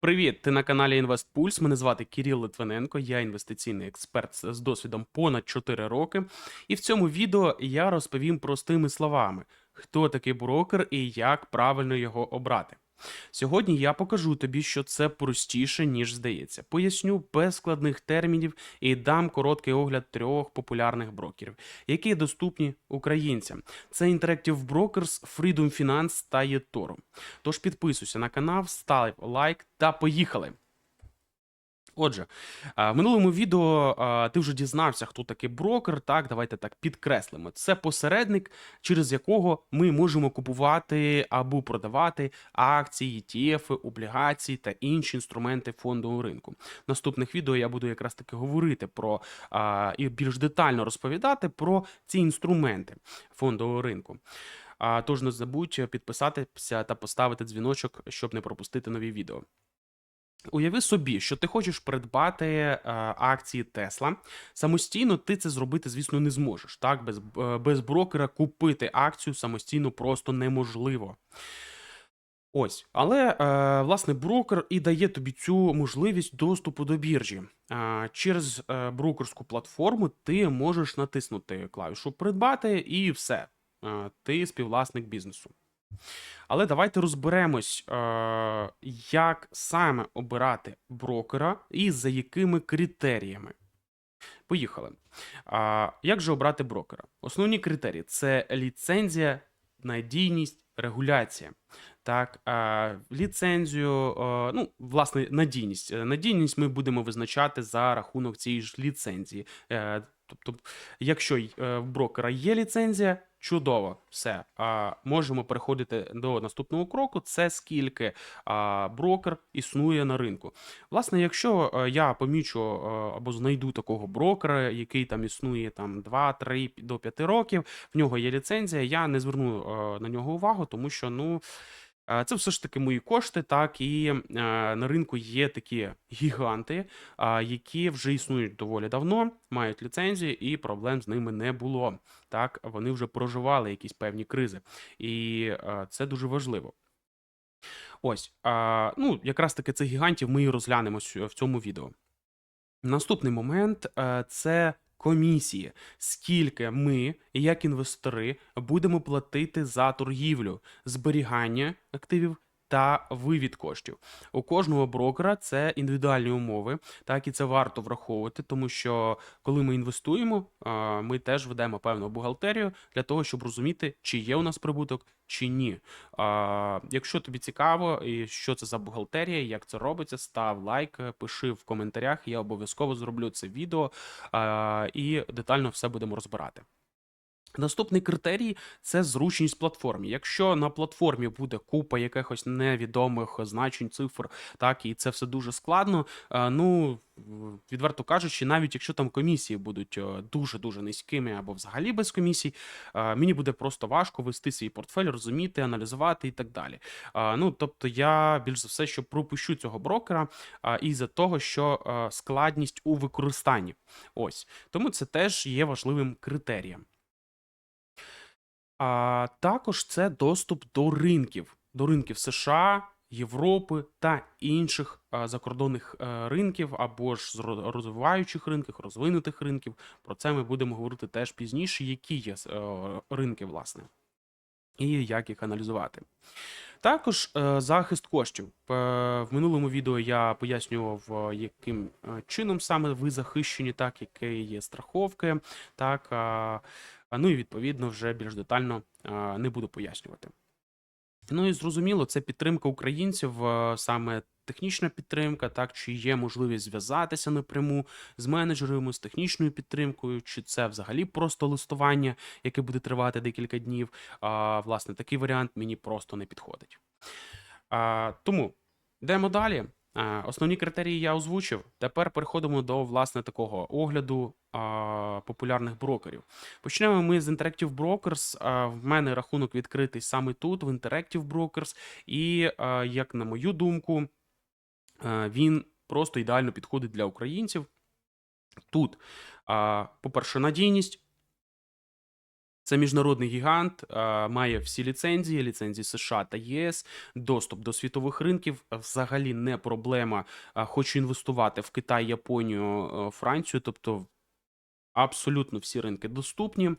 Привіт! Ти на каналі InvestPulse. Мене звати Кирил Литвиненко, я інвестиційний експерт з досвідом понад 4 роки. І в цьому відео я розповім простими словами, хто такий брокер і як правильно його обрати. Сьогодні я покажу тобі, що це простіше, ніж здається. Поясню без складних термінів і дам короткий огляд трьох популярних брокерів, які доступні українцям. Це Interactive Brokers, Freedom Finance та eToro. Тож підписуйся на канал, став лайк та поїхали. Отже, в минулому відео ти вже дізнався, хто такий брокер. Так, давайте так підкреслимо. Це посередник, через якого ми можемо купувати або продавати акції, ETF, облігації та інші інструменти фондового ринку. В наступних відео я буду якраз таки говорити про і більш детально розповідати про ці інструменти фондового ринку. Тож не забудь підписатися та поставити дзвіночок, щоб не пропустити нові відео. Уяви собі, що ти хочеш придбати е, акції Тесла. Самостійно ти це зробити, звісно, не зможеш. Так, без, е, без брокера купити акцію самостійно просто неможливо. Ось, але е, власне брокер і дає тобі цю можливість доступу до біржі. Е, через е, брокерську платформу ти можеш натиснути клавішу придбати і все. Е, ти співвласник бізнесу. Але давайте розберемось, е, як саме обирати брокера і за якими критеріями. Поїхали. Як же обрати брокера? Основні критерії це ліцензія, надійність, регуляція. Так, ліцензію, е, ну, власне, надійність. Е, Надійність ми будемо визначати за рахунок цієї ж ліцензії. Тобто, якщо в брокера є ліцензія, чудово, все. А, можемо переходити до наступного кроку. Це скільки а, брокер існує на ринку. Власне, якщо е, я помічу е, або знайду такого брокера, який там існує там 2-3 до 5 років, в нього є ліцензія, я не зверну е, на нього увагу, тому що ну. Е, Це все ж таки мої кошти, так і е, на ринку є такі гіганти, які вже існують доволі давно, мають ліцензії, і проблем з ними не було. Так, вони вже проживали якісь певні кризи, і е, це дуже важливо. Ось, ну, якраз таки цих гігантів ми і розглянемо в цьому відео. Наступний момент це комісії. Скільки ми, як інвестори, будемо платити за торгівлю, зберігання активів та вивід коштів. У кожного брокера це індивідуальні умови, так і це варто враховувати, тому що коли ми інвестуємо, ми теж ведемо певну бухгалтерію для того, щоб розуміти, чи є у нас прибуток, чи ні. Якщо тобі цікаво, і що це за бухгалтерія, як це робиться, став лайк, пиши в коментарях. Я обов'язково зроблю це відео і детально все будемо розбирати. Наступний критерій це зручність платформі. Якщо на платформі буде купа якихось невідомих значень, цифр, так і це все дуже складно. е, Ну відверто кажучи, навіть якщо там комісії будуть дуже дуже низькими або взагалі без комісій, е, мені буде просто важко вести свій портфель, розуміти, аналізувати і так далі. Е, Ну тобто, я більш за все, що пропущу цього брокера е, із-за того, що складність у використанні. Ось тому це теж є важливим критерієм. А також це доступ до ринків, до ринків США, Європи та інших а, закордонних е, ринків або ж з розвиваючих ринків, розвинутих ринків. Про це ми будемо говорити теж пізніше, які є е, ринки, власне, і як їх аналізувати. Також е, захист коштів. Е, в минулому відео я пояснював, е, яким е, чином саме ви захищені, так, які є страховки, так. Ну і відповідно вже більш детально не буду пояснювати. Ну і зрозуміло, це підтримка українців, саме технічна підтримка, так чи є можливість зв'язатися напряму з менеджерами, з технічною підтримкою, чи це взагалі просто листування, яке буде тривати декілька днів. А, власне, такий варіант мені просто не підходить. А, тому йдемо далі. А, Основні критерії я озвучив. Тепер переходимо до власне такого огляду а, популярних брокерів. Почнемо ми з Interactive Brokers. А, В мене рахунок відкритий саме тут, в Interactive Brokers, і а, як на мою думку, а, він просто ідеально підходить для українців. Тут, а, по-перше, надійність. Це міжнародний гігант, е, має всі ліцензії, ліцензії США та ЄС, доступ до світових ринків. е, Взагалі не проблема. Е, Хочу інвестувати в Китай, Японію, Францію, тобто абсолютно всі ринки доступні.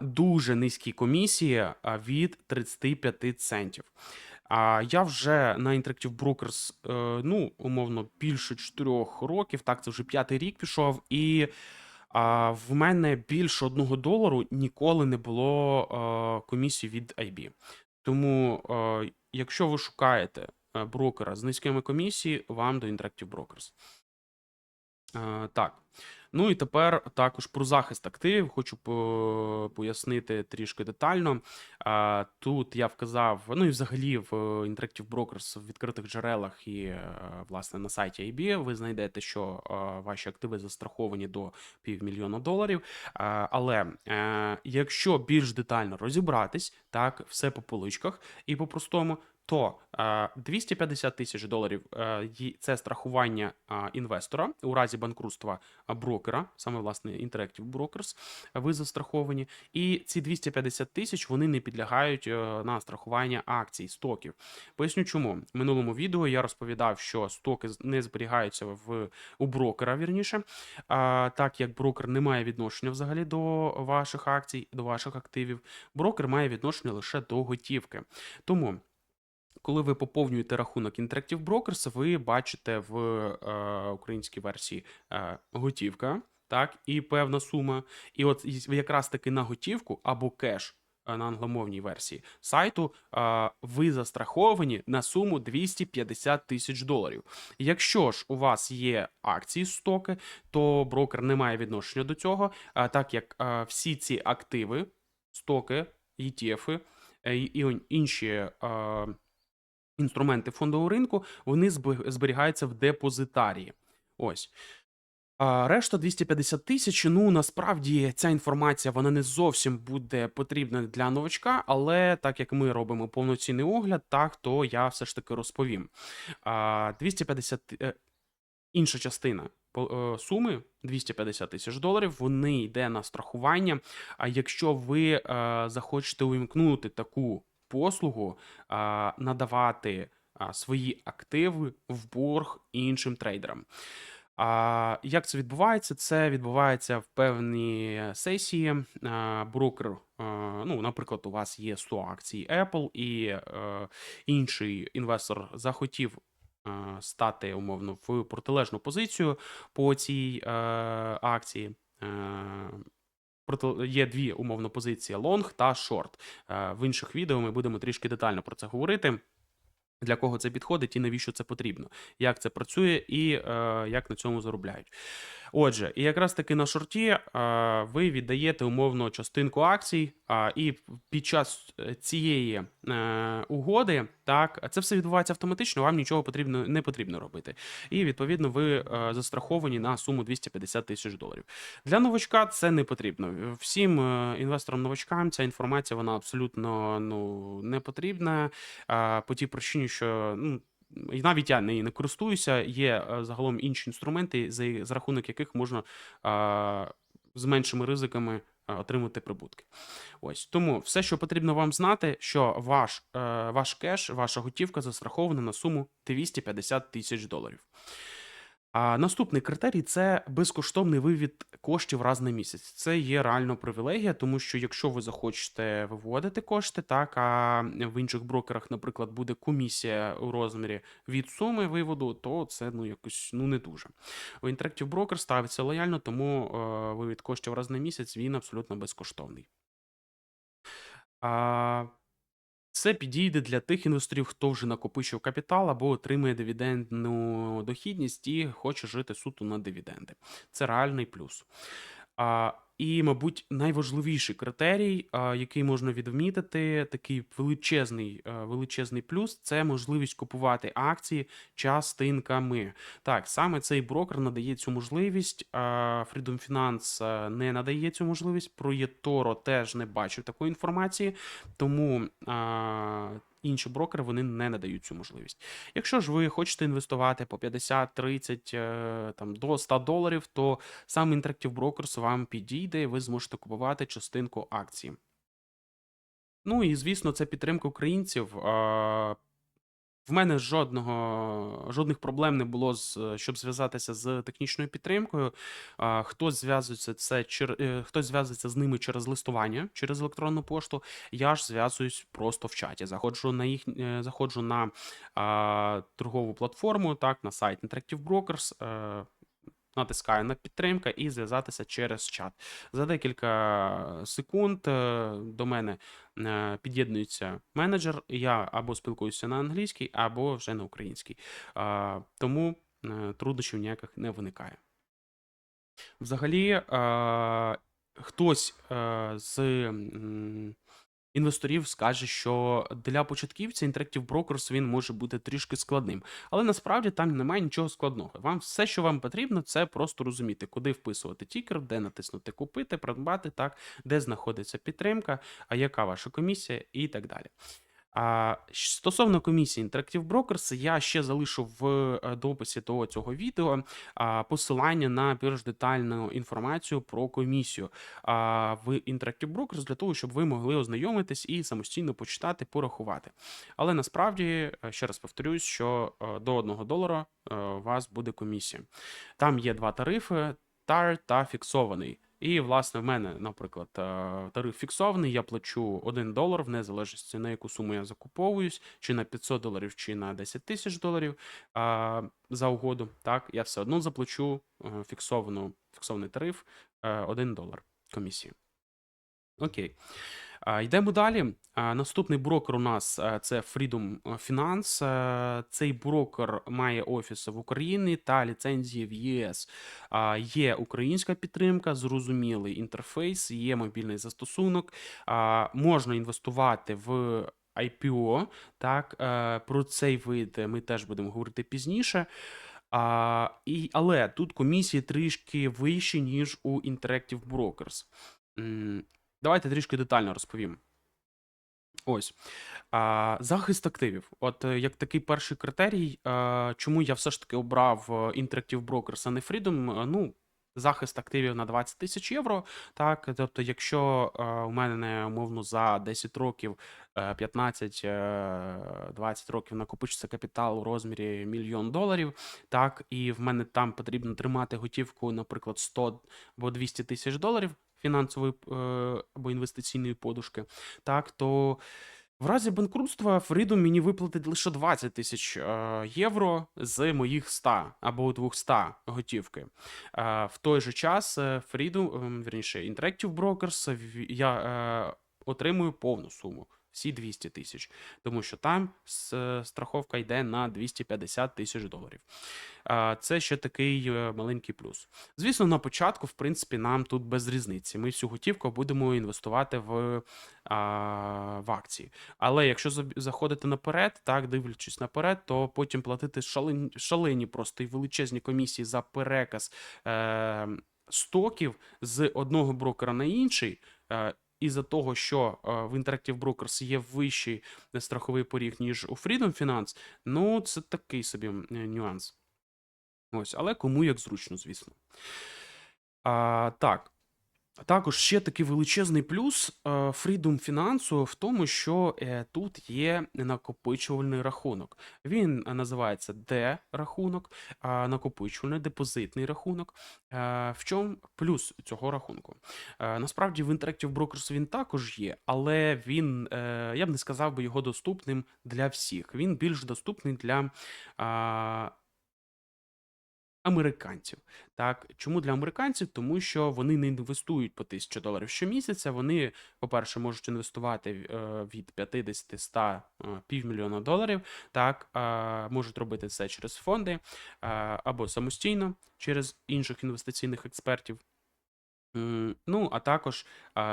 Дуже низькі комісії від 35 центів. А я вже на Interactive Brokers, ну, умовно, більше 4 років, так, це вже п'ятий рік пішов, і а, в мене більше одного долару ніколи не було е, комісії від IB. Тому, е, якщо ви шукаєте е, брокера з низькими комісіями, вам до Interactive Brokers. Так. Ну і тепер також про захист активів хочу пояснити трішки детально. Тут я вказав, ну і взагалі в Interactive Brokers в відкритих джерелах і е, власне на сайті IB ви знайдете, що е, ваші активи застраховані до півмільйона доларів. Але е, якщо більш детально розібратись, так, все по поличках і по-простому, то е, 250 тисяч доларів е, це страхування е, інвестора у разі банкрутства е, брокера, саме власне Interactive Brokers, е, ви застраховані. І ці 250 тисяч вони не підлягають е, на страхування акцій, стоків. Поясню чому. В минулому відео я розповідав, що стоки не зберігаються в у брокера, вірніше, так як брокер не має відношення взагалі до ваших акцій, до ваших активів. Брокер має відношення лише до готівки. Тому. Коли ви поповнюєте рахунок Interactive Brokers, ви бачите в е, українській версії е, готівка, так, і певна сума. І от якраз таки на готівку або кеш е, на англомовній версії сайту е, ви застраховані на суму 250 тисяч доларів. Якщо ж у вас є акції стоки, то брокер не має відношення до цього, е, так як всі ці активи, стоки, ETF і інші. Інструменти фондового ринку, вони зберігаються в депозитарії. Ось. А решта 250 тисяч. Ну насправді ця інформація вона не зовсім буде потрібна для новачка, але так як ми робимо повноцінний огляд, так то я все ж таки розповім. А, 250 е, інша частина е, суми 250 тисяч доларів. Вони йде на страхування. А якщо ви е, захочете увімкнути таку послугу, а, надавати а, свої активи в борг іншим трейдерам. А як це відбувається? Це відбувається в певні сесії. А, Брокер, а, ну, наприклад, у вас є 100 акцій Apple, і е, інший інвестор захотів стати умовно в протилежну позицію по цій е, акції. Е, Є дві умовно позиції: лонг та шорт. Е, В інших відео ми будемо трішки детально про це говорити. Для кого це підходить і навіщо це потрібно, як це працює і е, як на цьому заробляють. Отже, і якраз таки на шорті е, ви віддаєте умовно частинку акцій, а, і під час е, цієї е, угоди, так, це все відбувається автоматично, вам нічого потрібно не потрібно робити. І відповідно ви е, застраховані на суму 250 тисяч доларів. Для новачка це не потрібно. Всім е, інвесторам-новачкам ця інформація вона абсолютно ну, не потрібна. А, по тій причині, що ну. Навіть я нею не користуюся, є е, загалом інші інструменти, за, за рахунок яких можна а, з меншими ризиками отримати прибутки. Ось тому все, що потрібно вам знати, що ваш, е, ваш кеш, ваша готівка застрахована на суму 250 тисяч доларів. А наступний критерій це безкоштовний вивід коштів раз на місяць. Це є реально привілегія, тому що якщо ви захочете виводити кошти, так а в інших брокерах, наприклад, буде комісія у розмірі від суми виводу, то це ну якось ну не дуже. У Interactive Broker ставиться лояльно, тому е, вивід коштів раз на місяць він абсолютно безкоштовний. А, це підійде для тих інвесторів, хто вже накопичив капітал або отримує дивідендну дохідність і хоче жити суто на дивіденди. Це реальний плюс. А, і, мабуть, найважливіший критерій, який можна відмітити, такий величезний, величезний плюс це можливість купувати акції частинками. Так, саме цей брокер надає цю можливість. Freedom Finance не надає цю можливість. Про eToro теж не бачив такої інформації. Тому інші брокери вони не надають цю можливість. Якщо ж ви хочете інвестувати по 50, 30, е, там, до 100 доларів, то сам Interactive Brokers вам підійде, і ви зможете купувати частинку акції. Ну і звісно, це підтримка українців. А, В мене жодного, жодних проблем не було, з, щоб зв'язатися з технічною підтримкою. Хтось зв'язується це е, хтось зв'язується з ними через листування, через електронну пошту. Я ж зв'язуюсь просто в чаті. Заходжу на їх, е, заходжу на а, торгову платформу, так, на сайт Interactive Brokers. е, Натискаю на підтримка і зв'язатися через чат. За декілька секунд е, до мене е, під'єднується менеджер. Я або спілкуюся на англійській, або вже на українській. Тому е, труднощів ніяких не виникає. Взагалі, хтось з інвесторів скаже, що для початківця Interactive Brokers він може бути трішки складним. Але насправді там немає нічого складного. Вам все, що вам потрібно, це просто розуміти, куди вписувати тікер, де натиснути купити, придбати, так, де знаходиться підтримка, а яка ваша комісія і так далі. А, стосовно комісії Interactive Brokers, я ще залишу в е, дописі до цього відео посилання на більш детальну інформацію про комісію в Interactive Brokers для того, щоб ви могли ознайомитись і самостійно почитати, порахувати. Але насправді, е, ще раз повторюсь, що е, до 1 долара у вас буде комісія. Там є два тарифи: тар та фіксований. І, власне, в мене, наприклад, е, тариф фіксований, я плачу 1 долар в незалежності на яку суму я закуповуюсь, чи на 500 доларів, чи на 10 тисяч доларів за угоду. Так, я все одно заплачу е, фіксовану, фіксований тариф е, 1 долар комісії. Окей. Йдемо далі. Наступний брокер у нас це Freedom Finance. Цей брокер має офіси в Україні та ліцензії в ЄС. Є українська підтримка, зрозумілий інтерфейс, є мобільний застосунок. Можна інвестувати в IPO. Так, про цей вид ми теж будемо говорити пізніше. А, і, але тут комісії трішки вищі, ніж у Interactive Brokers. Давайте трішки детально розповім. Ось. А, захист активів. От е, як такий перший критерій, а, чому я все ж таки обрав е, Interactive Brokers, а не Freedom, е, ну, захист активів на 20 тисяч євро. Так, тобто, якщо е, у мене умовно за 10 років, е, 15, е, 20 років накопичиться капітал у розмірі мільйон доларів, так, і в мене там потрібно тримати готівку, наприклад, 100 або 200 тисяч доларів фінансової е, або інвестиційної подушки, так, то в разі банкрутства Фрідом мені виплатить лише 20 тисяч е, євро з моїх 100 або 200 готівки. Е, в той же час Freedom, ем, вірніше, Interactive Brokers, я отримую повну суму. Всі 200 тисяч, тому що там страховка йде на 250 тисяч доларів. Це ще такий е, маленький плюс. Звісно, на початку, в принципі, нам тут без різниці. Ми всю готівку будемо інвестувати в, в акції. Але якщо заходити наперед, так, дивлячись наперед, то потім платити шалені, шалені просто і величезні комісії за переказ е, стоків з одного брокера на інший. Е, із-за того, що е, в Interactive Brokers є вищий страховий поріг, ніж у Freedom Finance, ну це такий собі е, нюанс. Ось, але кому як зручно, звісно. А, так. Також ще такий величезний плюс е, Freedom фінансу в тому, що е, тут є накопичувальний рахунок. Він називається D-рахунок, е, накопичувальний депозитний рахунок. Е, В чому плюс цього рахунку? Е, Насправді в Interactive Brokers він також є, але він, я б не сказав би його доступним для всіх. Він більш доступний для. Американців. Так, чому для американців? Тому що вони не інвестують по 1000 доларів щомісяця. Вони, по-перше, можуть інвестувати е, від 50 100 е, півмільйона доларів. Так, е, можуть робити це через фонди або самостійно через інших інвестиційних експертів. Ну, а також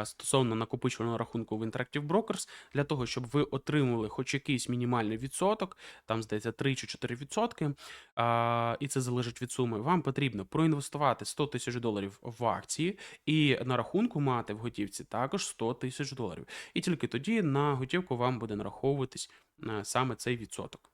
стосовно накопичувального рахунку в Interactive Brokers, для того, щоб ви отримали хоч якийсь мінімальний відсоток, там здається 3 чи 4 відсотки, і це залежить від суми, вам потрібно проінвестувати 100 тисяч доларів в акції і на рахунку мати в готівці також 100 тисяч доларів. І тільки тоді на готівку вам буде нараховуватись е, саме цей відсоток.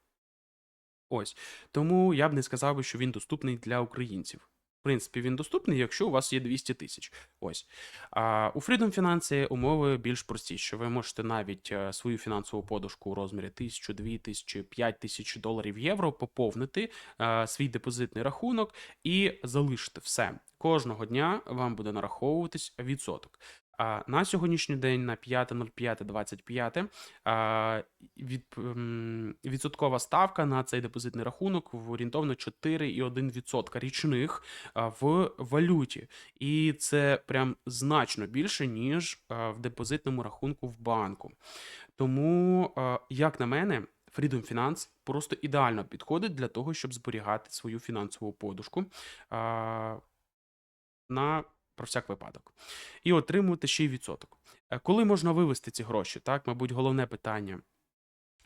Ось. Тому я б не сказав що він доступний для українців. Принципі, він доступний, якщо у вас є 200 тисяч. Ось. А у Freedom Finance умови більш простіші. Ви можете навіть е, свою фінансову подушку у розмірі 1000, 2000, 5000 доларів євро поповнити а, свій депозитний рахунок і залишити все. Кожного дня вам буде нараховуватись відсоток. На сьогоднішній день, на 5.05.25, від, відсоткова ставка на цей депозитний рахунок в орієнтовно 4,1% річних в валюті. І це прям значно більше, ніж в депозитному рахунку в банку. Тому, як на мене, Freedom Finance просто ідеально підходить для того, щоб зберігати свою фінансову подушку. На про всяк випадок. І отримувати ще й відсоток. Е, Коли можна вивести ці гроші? Так, мабуть, головне питання.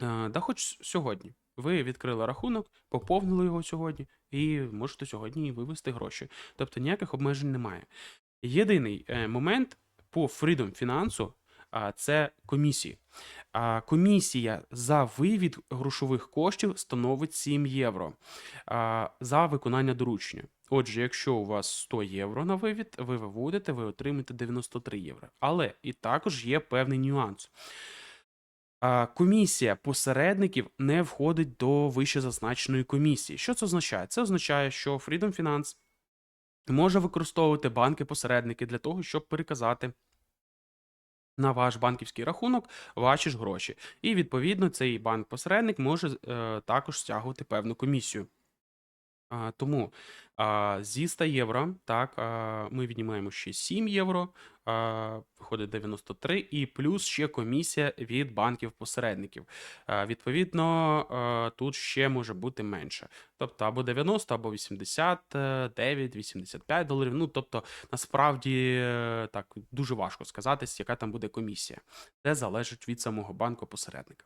Е, Да, хоч сьогодні. Ви відкрили рахунок, поповнили його сьогодні, і можете сьогодні вивести гроші. Тобто ніяких обмежень немає. Єдиний е, момент по Freedom Finance це комісії. А, комісія за вивід грошових коштів становить 7 євро за виконання доручення. Отже, якщо у вас 100 євро на вивід, ви виводите, ви отримаєте 93 євро. Але і також є певний нюанс. Комісія посередників не входить до вищезазначеної комісії. Що це означає? Це означає, що Freedom Finance може використовувати банки-посередники для того, щоб переказати на ваш банківський рахунок ваші ж гроші. І відповідно цей банк-посередник може е, також стягувати певну комісію. А, тому а, зі 100 євро, так, а, ми віднімаємо ще 7 євро, а, виходить 93, і плюс ще комісія від банків-посередників. А, відповідно, а, тут ще може бути менше. Тобто або 90, або 89, 85 доларів. Ну, тобто, насправді, е, так, дуже важко сказати, яка там буде комісія. Це залежить від самого банку-посередника.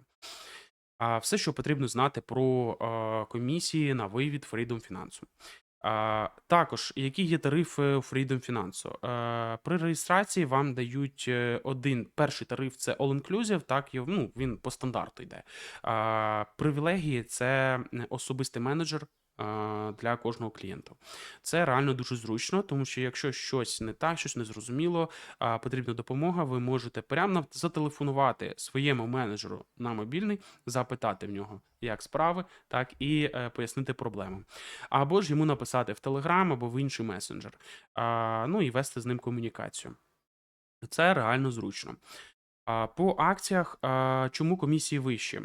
Все, що потрібно знати про комісії на вивід Freedom. А, також, які є тарифи у Freedom Finance? При реєстрації вам дають е, один перший тариф це All Inclusive, так, і, ну, він по стандарту йде. Привілегії це особистий менеджер. Для кожного клієнта. Це реально дуже зручно, тому що якщо щось не так, щось незрозуміло, а, потрібна допомога, ви можете прямо зателефонувати своєму менеджеру на мобільний, запитати в нього, як справи, так і е, пояснити проблему. Або ж йому написати в Telegram або в інший месенджер, ну і вести з ним комунікацію. Це реально зручно. По акціях, чому комісії вищі?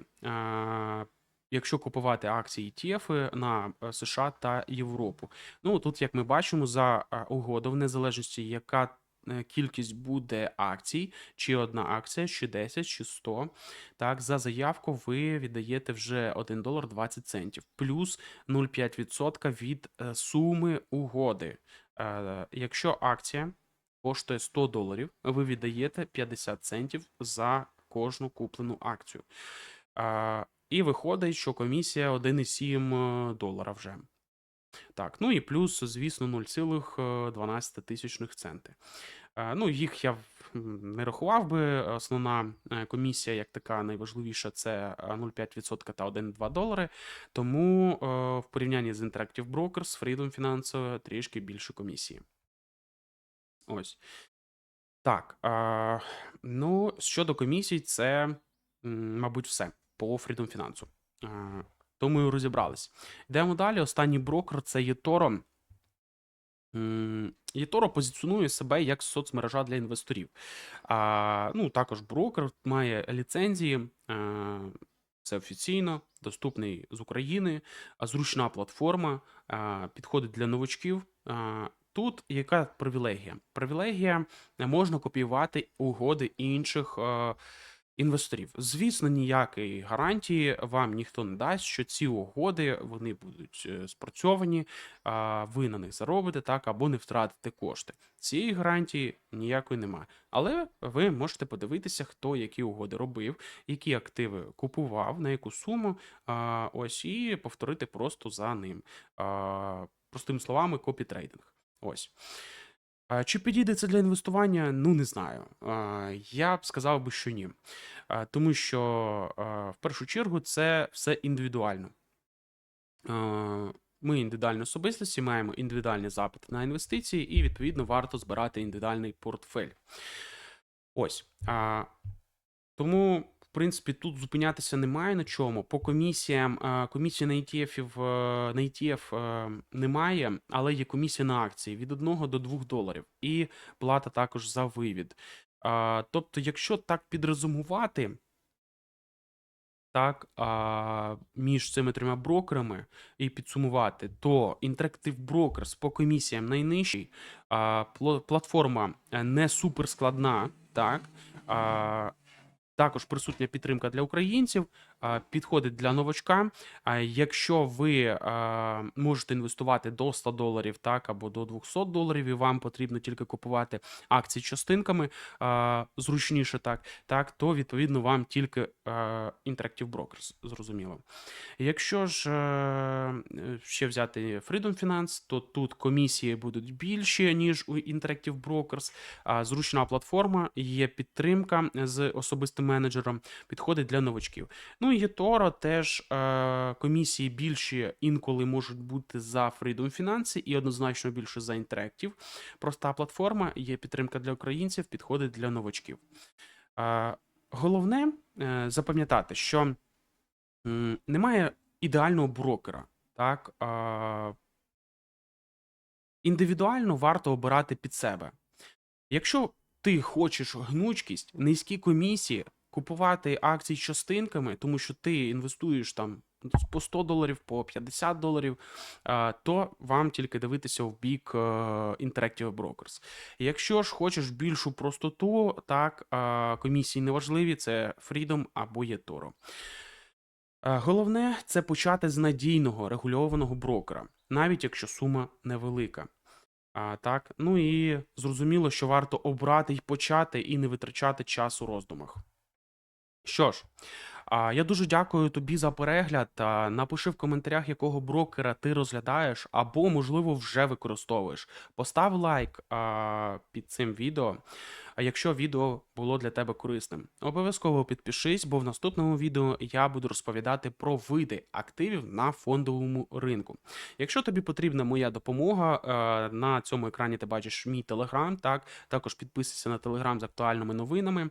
Якщо купувати акції ETF на е, США та Європу. Ну тут, як ми бачимо, за е, угоду, в незалежності, яка е, кількість буде акцій, чи одна акція, чи 10, чи 100. Так, за заявку ви віддаєте вже 1 долар 20 центів, плюс 0,5% від суми угоди. Якщо акція коштує 100 доларів, ви віддаєте 50 центів за кожну куплену акцію. І виходить, що комісія 1,7 долара вже. Так, ну і плюс, звісно, 0,12 тисячних центи. Е, Ну, їх я не рахував би. Основна е, комісія, як така найважливіша, це е, 0,5% та 1,2 долари. Тому е, в порівнянні з Interactive Brokers, Freedom Finance трішки більше комісії. Ось. Так. Ну, щодо комісій, це, мабуть, все по Freedom Finance. А, то розібрались. Йдемо далі. Останній брокер це. М, eToro позиціонує себе як соцмережа для інвесторів. Ну, також брокер має ліцензії. А, це офіційно, доступний з України, зручна платформа, а, підходить для новачків. Тут яка привілегія? Привілегія е, можна копіювати угоди інших е, інвесторів. Звісно, ніякої гарантії вам ніхто не дасть, що ці угоди вони будуть е, спрацьовані, ви на них заробите так або не втратите кошти. Цієї гарантії ніякої немає. Але ви можете подивитися, хто які угоди робив, які активи купував, на яку суму. Ось і повторити просто за ним. Простими словами, копітрейдинг. Ось. Чи підійде це для інвестування? Ну, не знаю. Я б сказав би, що ні. Тому що в першу чергу це все індивідуально. Ми індивідуальні особистості, маємо індивідуальні запити на інвестиції, і відповідно варто збирати індивідуальний портфель. Ось. Тому, в принципі, тут зупинятися немає на чому. По комісіям, а, комісії на ETF, е, на ETF е, немає, але є комісія на акції від 1 до 2 доларів. І плата також за вивід. Тобто, якщо так підрезумувати, так, між цими трьома брокерами і підсумувати, то Interactive Brokers по комісіям найнижчий, платформа е, не супер складна, так, також присутня підтримка для українців, підходить для новачка. Якщо ви можете інвестувати до 100 доларів, так, або до 200 доларів, і вам потрібно тільки купувати акції частинками, зручніше так, так, то відповідно вам тільки Interactive Brokers, зрозуміло. Якщо ж е, ще взяти Freedom Finance, то тут комісії будуть більші, ніж у Interactive Brokers, зручна платформа, є підтримка з особистим менеджером, підходить для новачків. Ну і eToro теж е, комісії більші інколи можуть бути за Freedom Finance і однозначно більше за Interactive. Проста платформа, є підтримка для українців, підходить для новачків. Е, Головне е, запам'ятати, що м, немає ідеального брокера. Так? А, індивідуально варто обирати під себе. Якщо ти хочеш гнучкість, низькі комісії, купувати акції частинками, тому що ти інвестуєш там по 100 доларів, по 50 доларів, то вам тільки дивитися в бік е, Interactive Brokers. Якщо ж хочеш більшу простоту, так, комісії неважливі, це Freedom або eToro. Е, Головне це почати з надійного регульованого брокера, навіть якщо сума невелика. А, так, ну і зрозуміло, що варто обрати й почати, і не витрачати час у роздумах. Що ж, я дуже дякую тобі за перегляд. Напиши в коментарях, якого брокера ти розглядаєш, або, можливо, вже використовуєш. Постав лайк під цим відео, якщо відео було для тебе корисним. Обов'язково підпишись, бо в наступному відео я буду розповідати про види активів на фондовому ринку. Якщо тобі потрібна моя допомога, на цьому екрані ти бачиш мій телеграм. Так, також підписуйся на телеграм з актуальними новинами.